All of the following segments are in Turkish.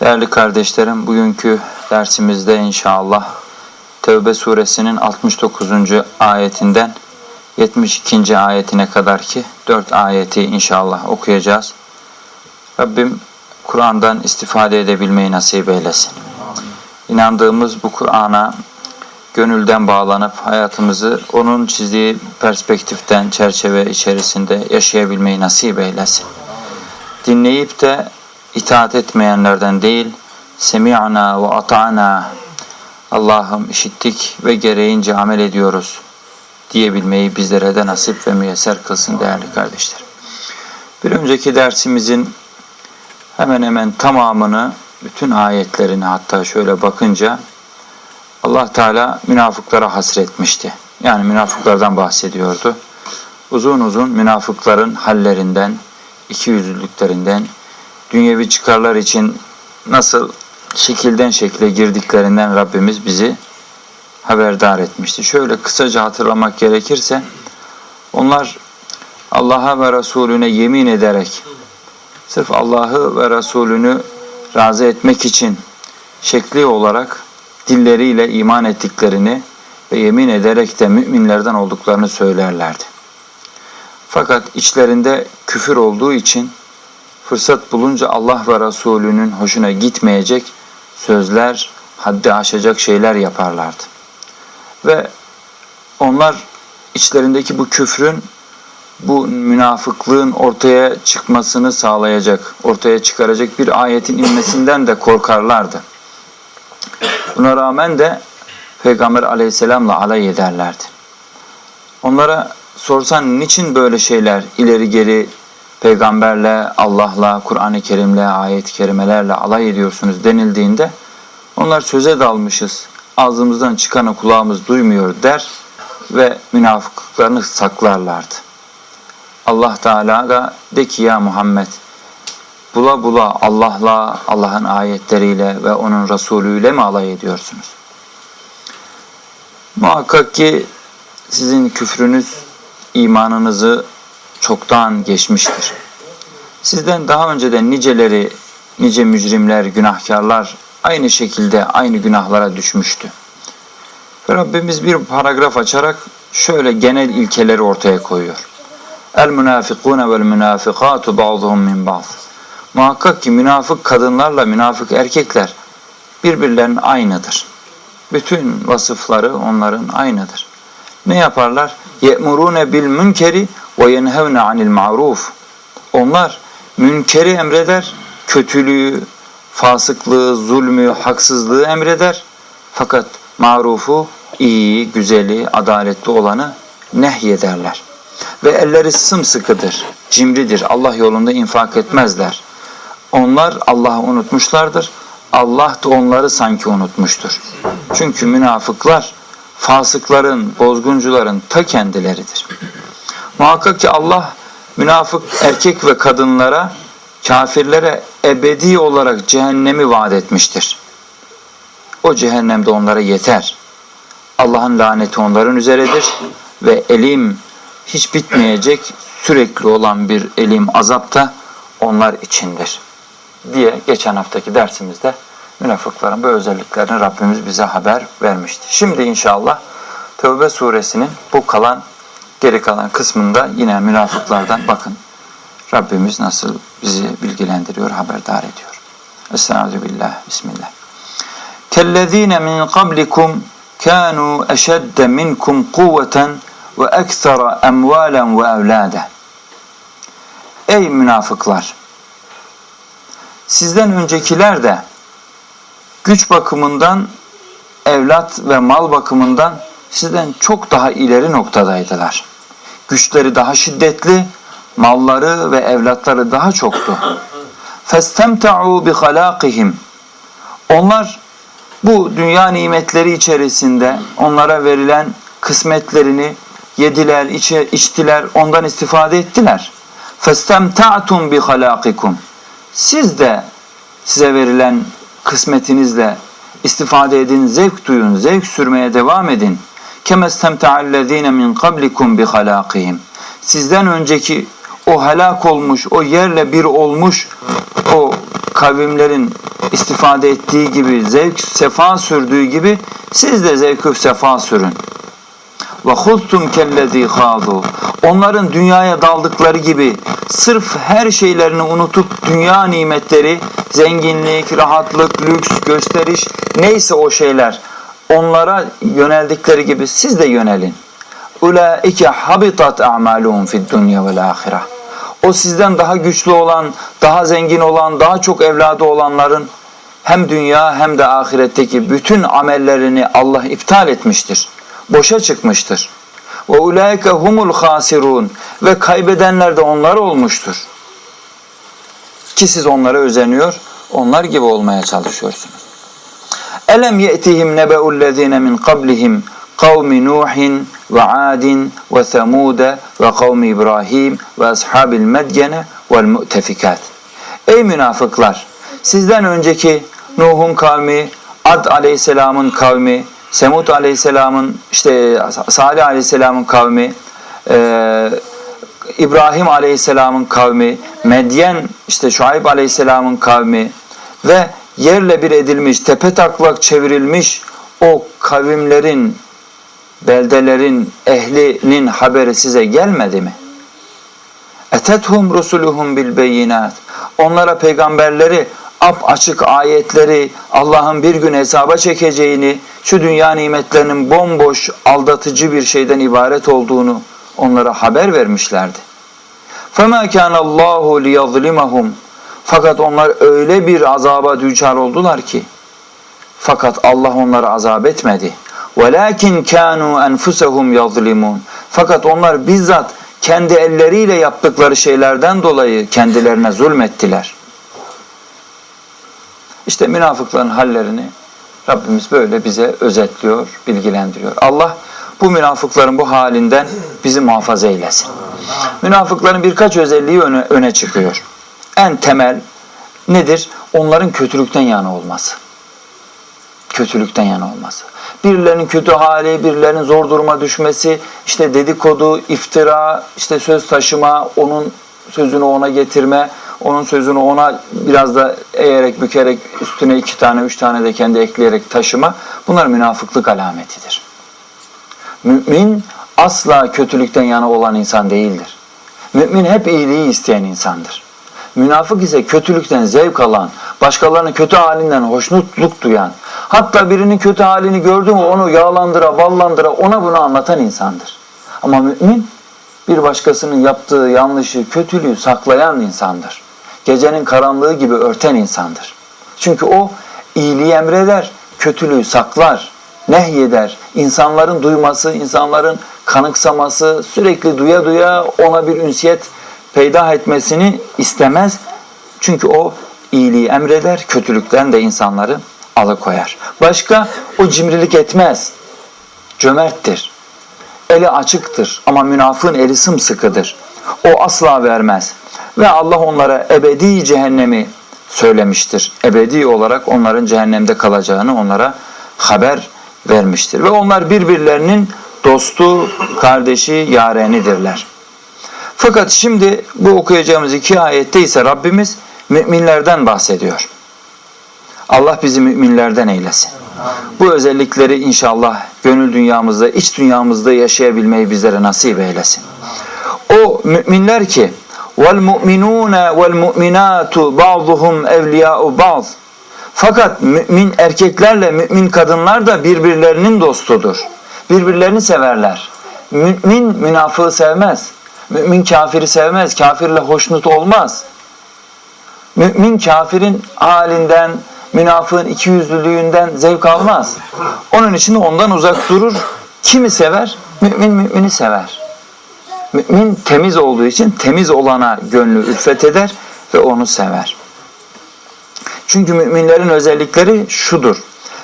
Değerli kardeşlerim, bugünkü dersimizde inşallah Tevbe suresinin 69. ayetinden 72. ayetine kadar ki 4 ayeti inşallah okuyacağız. Rabbim Kur'an'dan istifade edebilmeyi nasip eylesin. İnandığımız bu Kur'an'a gönülden bağlanıp hayatımızı onun çizdiği perspektiften, çerçeve içerisinde yaşayabilmeyi nasip eylesin. Dinleyip de itaat etmeyenlerden değil, semi'na ve ata'na Allah'ım işittik ve gereğince amel ediyoruz diyebilmeyi bizlere de nasip ve müyesser kılsın değerli kardeşlerim. Bir önceki dersimizin hemen hemen tamamını, bütün ayetlerini hatta şöyle bakınca Allah Teala münafıklara hasretmişti. Yani münafıklardan bahsediyordu. Uzun uzun münafıkların hallerinden, ikiyüzlülüklerinden, dünyevi çıkarlar için nasıl şekilden şekle girdiklerinden Rabbimiz bizi haberdar etmişti. Şöyle kısaca hatırlamak gerekirse onlar Allah'a ve Resulüne yemin ederek sırf Allah'ı ve Resulünü razı etmek için şekli olarak dilleriyle iman ettiklerini ve yemin ederek de müminlerden olduklarını söylerlerdi. Fakat içlerinde küfür olduğu için fırsat bulunca Allah ve Resulünün hoşuna gitmeyecek sözler, haddi aşacak şeyler yaparlardı. Ve onlar içlerindeki bu küfrün, bu münafıklığın ortaya çıkmasını sağlayacak, ortaya çıkaracak bir ayetin inmesinden de korkarlardı. Buna rağmen de Peygamber aleyhisselamla alay ederlerdi. Onlara sorsan niçin böyle şeyler ileri geri peygamberle, Allah'la, Kur'an-ı Kerim'le, ayet-i kerimelerle alay ediyorsunuz denildiğinde onlar söze dalmışız, ağzımızdan çıkanı kulağımız duymuyor der ve münafıklıklarını saklarlardı. Allah Teala da de ki ya Muhammed bula bula Allah'la, Allah'ın ayetleriyle ve onun Resulüyle mi alay ediyorsunuz? Muhakkak ki sizin küfrünüz imanınızı çoktan geçmiştir. Sizden daha önceden niceleri, nice mücrimler, günahkarlar aynı şekilde aynı günahlara düşmüştü. Ve Rabbimiz bir paragraf açarak şöyle genel ilkeleri ortaya koyuyor. El münafikune vel münafikatu ba'duhum min ba'd. Muhakkak ki münafık kadınlarla münafık erkekler birbirlerinin aynıdır. Bütün vasıfları onların aynıdır. Ne yaparlar? Ye'murune bil münkeri ve yenhevne anil ma'ruf. Onlar münkeri emreder, kötülüğü, fasıklığı, zulmü, haksızlığı emreder. Fakat marufu, iyi, güzeli, adaletli olanı nehyederler. Ve elleri sımsıkıdır, cimridir. Allah yolunda infak etmezler. Onlar Allah'ı unutmuşlardır. Allah da onları sanki unutmuştur. Çünkü münafıklar fasıkların, bozguncuların ta kendileridir. Muhakkak ki Allah münafık erkek ve kadınlara, kafirlere ebedi olarak cehennemi vaat etmiştir. O cehennemde onlara yeter. Allah'ın laneti onların üzeredir ve elim hiç bitmeyecek sürekli olan bir elim azap da onlar içindir. Diye geçen haftaki dersimizde münafıkların bu özelliklerini Rabbimiz bize haber vermişti. Şimdi inşallah Tevbe suresinin bu kalan geri kalan kısmında yine münafıklardan bakın Rabbimiz nasıl bizi bilgilendiriyor, haberdar ediyor. Estaizu billah, bismillah. Qablikum kanu eşedde minkum kuvveten ve ekthara emvalen ve evlade. Ey münafıklar! Sizden öncekiler de güç bakımından, evlat ve mal bakımından sizden çok daha ileri noktadaydılar. Güçleri daha şiddetli, malları ve evlatları daha çoktu. فَاسْتَمْتَعُوا بِخَلَاقِهِمْ Onlar bu dünya nimetleri içerisinde onlara verilen kısmetlerini yediler, içe, içtiler, ondan istifade ettiler. فَاسْتَمْتَعْتُمْ بِخَلَاقِكُمْ Siz de size verilen kısmetinizle istifade edin, zevk duyun, zevk sürmeye devam edin. kemestemte'allezine min kablikum bi halakihim. Sizden önceki o helak olmuş, o yerle bir olmuş o kavimlerin istifade ettiği gibi, zevk sefa sürdüğü gibi siz de zevkü sefa sürün. Ve huttum kellezî hâdû. Onların dünyaya daldıkları gibi sırf her şeylerini unutup dünya nimetleri, zenginlik, rahatlık, lüks, gösteriş neyse o şeyler onlara yöneldikleri gibi siz de yönelin. Ulaike habitat a'maluhum fid dunya vel ahireh. O sizden daha güçlü olan, daha zengin olan, daha çok evladı olanların hem dünya hem de ahiretteki bütün amellerini Allah iptal etmiştir. Boşa çıkmıştır. Ve ulaike humul hasirun ve kaybedenler de onlar olmuştur. Ki siz onlara özeniyor, onlar gibi olmaya çalışıyorsunuz. Elem ye'tihim nebe'ullezine min qablihim kavmi Nuhin ve Adin ve Semude ve kavmi İbrahim ve ashabil medyene vel mu'tefikat. Ey münafıklar! Sizden önceki Nuh'un kavmi, Ad aleyhisselamın kavmi, Semud aleyhisselamın, işte Salih aleyhisselamın kavmi, e, İbrahim aleyhisselamın kavmi, Medyen, işte Şuayb aleyhisselamın kavmi ve yerle bir edilmiş, tepe taklak çevrilmiş o kavimlerin, beldelerin, ehlinin haberi size gelmedi mi? Etethum rusuluhum bil beyinat. Onlara peygamberleri ap açık ayetleri Allah'ın bir gün hesaba çekeceğini, şu dünya nimetlerinin bomboş, aldatıcı bir şeyden ibaret olduğunu onlara haber vermişlerdi. فَمَا كَانَ اللّٰهُ لِيَظْلِمَهُمْ Fakat onlar öyle bir azaba düçar oldular ki, fakat Allah onları azap etmedi. وَلَاكِنْ كَانُوا أَنْفُسَهُمْ يَظْلِمُونَ Fakat onlar bizzat kendi elleriyle yaptıkları şeylerden dolayı kendilerine zulmettiler. İşte münafıkların hallerini Rabbimiz böyle bize özetliyor, bilgilendiriyor. Allah bu münafıkların bu halinden bizi muhafaza eylesin. Münafıkların birkaç özelliği öne, öne çıkıyor. En temel nedir? Onların kötülükten yana olması. Kötülükten yana olması. Birilerinin kötü hali, birilerinin zor duruma düşmesi, işte dedikodu, iftira, işte söz taşıma, onun sözünü ona getirme, onun sözünü ona biraz da eğerek bükerek üstüne iki tane üç tane de kendi ekleyerek taşıma bunlar münafıklık alametidir. Mümin asla kötülükten yana olan insan değildir. Mümin hep iyiliği isteyen insandır. Münafık ise kötülükten zevk alan, başkalarının kötü halinden hoşnutluk duyan, hatta birinin kötü halini gördü mü onu yağlandıra, ballandıra, ona bunu anlatan insandır. Ama mümin bir başkasının yaptığı yanlışı, kötülüğü saklayan insandır. Gecenin karanlığı gibi örten insandır. Çünkü o iyiliği emreder, kötülüğü saklar, nehyeder. İnsanların duyması, insanların kanıksaması, sürekli duya duya ona bir ünsiyet peydah etmesini istemez. Çünkü o iyiliği emreder, kötülükten de insanları alıkoyar. Başka o cimrilik etmez. Cömerttir. Eli açıktır ama münafığın eli sımsıkıdır. O asla vermez. Ve Allah onlara ebedi cehennemi söylemiştir. Ebedi olarak onların cehennemde kalacağını onlara haber vermiştir. Ve onlar birbirlerinin dostu, kardeşi, yarenidirler. Fakat şimdi bu okuyacağımız iki ayette ise Rabbimiz müminlerden bahsediyor. Allah bizi müminlerden eylesin. Bu özellikleri inşallah gönül dünyamızda, iç dünyamızda yaşayabilmeyi bizlere nasip eylesin. O müminler ki vel mu'minatu ba'duhum evliya'u ba'd. Fakat mümin erkeklerle mümin kadınlar da birbirlerinin dostudur. Birbirlerini severler. Mümin münafığı sevmez. Mümin kafiri sevmez. Kafirle hoşnut olmaz. Mümin kafirin halinden, münafığın ikiyüzlülüğünden zevk almaz. Onun için de ondan uzak durur. Kimi sever? Mümin mümini sever. Mümin temiz olduğu için temiz olana gönlü ülfet eder ve onu sever. Çünkü müminlerin özellikleri şudur.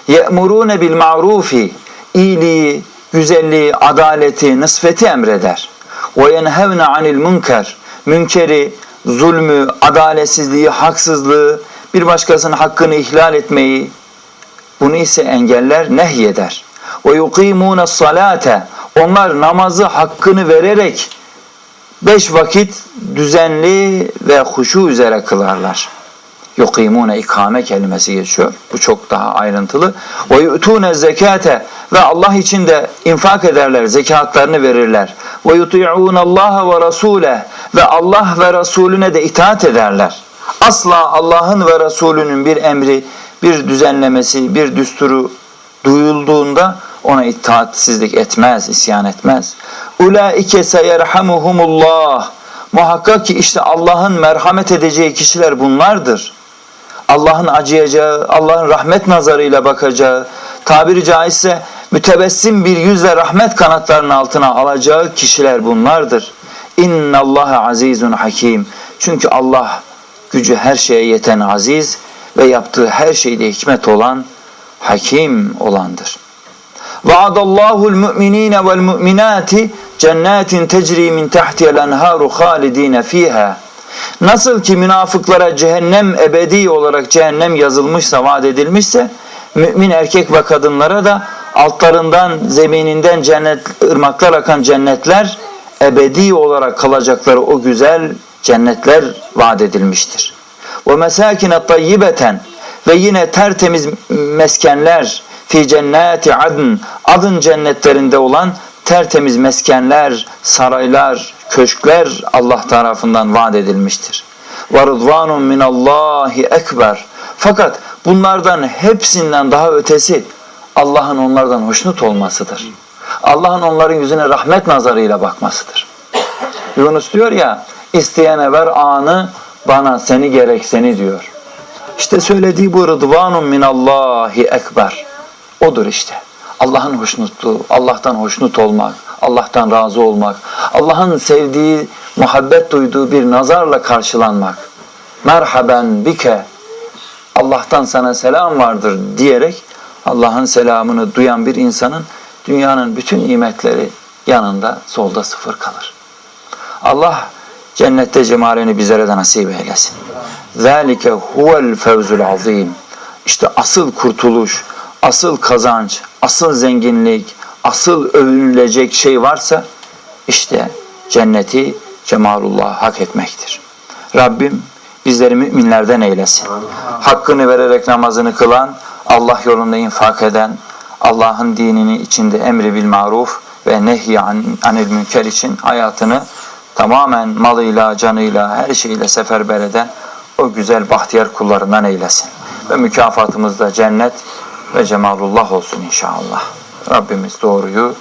يَأْمُرُونَ بِالْمَعْرُوفِ iyiliği, güzelliği, adaleti, nısfeti emreder. ve yenhevne anil münker. Münkeri, zulmü, adaletsizliği, haksızlığı, bir başkasının hakkını ihlal etmeyi bunu ise engeller, nehyeder. Ve yukimune salate. Onlar namazı hakkını vererek beş vakit düzenli ve huşu üzere kılarlar. Yukimune ikame kelimesi geçiyor. Bu çok daha ayrıntılı. Ve yu'tune zekate ve Allah için de infak ederler, zekatlarını verirler. Ve yuti'un Allah ve Rasule ve Allah ve Resulüne de itaat ederler. Asla Allah'ın ve Resulünün bir emri, bir düzenlemesi, bir düsturu duyulduğunda ona itaatsizlik etmez, isyan etmez. Ulaike seyerhamuhumullah. Muhakkak ki işte Allah'ın merhamet edeceği kişiler bunlardır. Allah'ın acıyacağı, Allah'ın rahmet nazarıyla bakacağı, tabiri caizse mütebessim bir yüzle rahmet kanatlarının altına alacağı kişiler bunlardır. İnna Allah azizun hakim. Çünkü Allah gücü her şeye yeten aziz ve yaptığı her şeyde hikmet olan hakim olandır. Vaadallahu'l mu'minine vel mu'minati cennetin tecri min tahtiha enharu halidine fiha. Nasıl ki münafıklara cehennem ebedi olarak cehennem yazılmışsa, vaat edilmişse, mümin erkek ve kadınlara da altlarından, zemininden cennet, ırmaklar akan cennetler ebedi olarak kalacakları o güzel cennetler vaat edilmiştir. Ve mesakine tayyibeten ve yine tertemiz meskenler fi cenneti adn adın cennetlerinde olan tertemiz meskenler, saraylar, köşkler Allah tarafından vaat edilmiştir. Ve rıdvanun minallahi ekber. Fakat bunlardan hepsinden daha ötesi Allah'ın onlardan hoşnut olmasıdır. Allah'ın onların yüzüne rahmet nazarıyla bakmasıdır. Yunus diyor ya, isteyene ver anı, bana seni gerek seni diyor. İşte söylediği bu rıdvanun minallahi ekber. Odur işte. Allah'ın hoşnutluğu, Allah'tan hoşnut olmak, Allah'tan razı olmak, Allah'ın sevdiği, muhabbet duyduğu bir nazarla karşılanmak. Merhaben bike, Allah'tan sana selam vardır diyerek Allah'ın selamını duyan bir insanın dünyanın bütün nimetleri yanında solda sıfır kalır. Allah cennette cemalini bizlere de nasip eylesin. Zalike huvel fevzul azim. İşte asıl kurtuluş, asıl kazanç, asıl zenginlik, asıl övünülecek şey varsa işte cenneti cemalullah hak etmektir. Rabbim bizleri müminlerden eylesin. Hakkını vererek namazını kılan, Allah yolunda infak eden, Allah'ın dinini içinde emri bil maruf ve nehy anil münker için hayatını tamamen malıyla, canıyla, her şeyiyle seferber eden o güzel bahtiyar kullarından eylesin. Ve mükafatımız da cennet ve cemalullah olsun inşallah. Rabbimiz doğruyu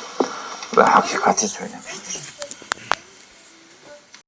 ve hakikati söylemiş.